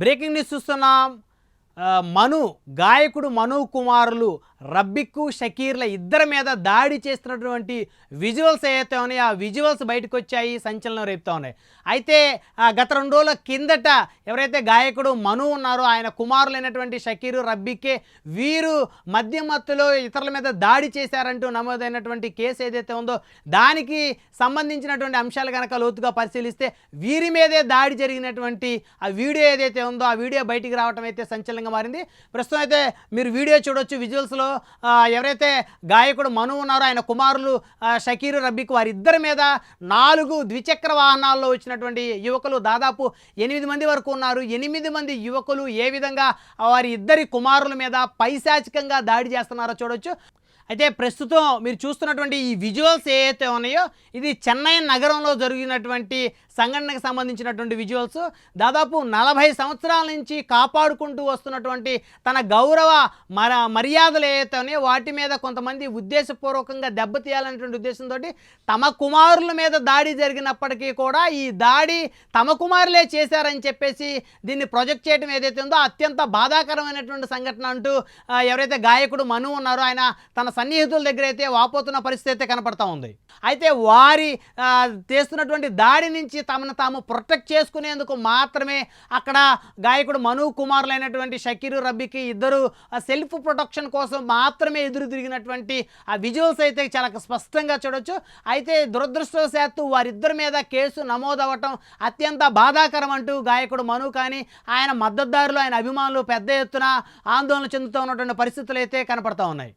Breaking news చూస్తున్నాం. మను గాయకుడు మను కుమారులు రబ్బిక్కు షకీర్ల ఇద్దరి మీద దాడి చేస్తున్నటువంటి విజువల్స్ ఏవైతే ఉన్నాయో ఆ విజువల్స్ బయటకు వచ్చాయి సంచలనం రేపుతా ఉన్నాయి. అయితే గత రెండు రోజుల కిందట ఎవరైతే గాయకుడు మను ఉన్నారో ఆయన కుమారులైనటువంటి షకీరు రబ్బిక్కే వీరు మధ్యమత్తులో ఇతరుల మీద దాడి చేశారంటూ నమోదైనటువంటి కేసు ఏదైతే ఉందో దానికి సంబంధించినటువంటి అంశాలు కనుక లోతుగా పరిశీలిస్తే వీరి మీదే దాడి జరిగినటువంటి ఆ వీడియో ఏదైతే ఉందో ఆ వీడియో బయటికి రావడం అయితే సంచలనంగా మారింది. ప్రస్తుతం అయితే మీరు వీడియో చూడొచ్చు విజువల్స్లో ఎవరైతే గాయకుడు మను ఉన్నారో ఆయన కుమారులు షకీరు రబ్బిక్ వారిద్దరి మీద నాలుగు ద్విచక్ర వాహనాల్లో వచ్చినటువంటి యువకులు దాదాపు ఎనిమిది మంది వరకు ఉన్నారు. ఎనిమిది మంది యువకులు ఏ విధంగా వారి ఇద్దరి కుమారుల మీద పైశాచికంగా దాడి చేస్తున్నారో చూడొచ్చు. అయితే ప్రస్తుతం మీరు చూస్తున్నటువంటి ఈ విజువల్స్ ఏవైతే ఉన్నాయో ఇది చెన్నై నగరంలో జరిగినటువంటి సంఘటనకు సంబంధించినటువంటి విజువల్స్ దాదాపు నలభై సంవత్సరాల నుంచి కాపాడుకుంటూ వస్తున్నటువంటి తన గౌరవ మర మర్యాదలు ఏవైతే ఉన్నాయో వాటి మీద కొంతమంది ఉద్దేశపూర్వకంగా దెబ్బతీయాలనేటువంటి ఉద్దేశంతో తమ కుమారుల మీద దాడి జరిగినప్పటికీ కూడా ఈ దాడి తమ కుమారులే చేశారని చెప్పేసి దీన్ని ప్రొజెక్ట్ చేయడం ఏదైతే ఉందో అత్యంత బాధాకరమైనటువంటి సంఘటన అంటూ ఎవరైతే గాయకుడు మను ఉన్నారో ఆయన తన సన్నిహితుల దగ్గర అయితే వాపోతున్న పరిస్థితి అయితే కనపడతా ఉంది. అయితే వారి చేస్తున్నటువంటి దాడి నుంచి తమను తాము ప్రొటెక్ట్ చేసుకునేందుకు మాత్రమే అక్కడ గాయకుడు మను కుమారులైనటువంటి షకీరు రబ్బీకి ఇద్దరు సెల్ఫ్ ప్రొటెక్షన్ కోసం మాత్రమే ఎదురు తిరిగినటువంటి ఆ విజువల్స్ అయితే చాలా స్పష్టంగా చూడొచ్చు. అయితే దురదృష్టవశాత్తు వారిద్దరి మీద కేసు నమోదవటం అత్యంత బాధాకరం అంటూ గాయకుడు మను కానీ ఆయన మద్దతుదారులు ఆయన అభిమానులు పెద్ద ఎత్తున ఆందోళన చెందుతూ ఉన్నటువంటి పరిస్థితులు అయితే కనపడతా ఉన్నాయి.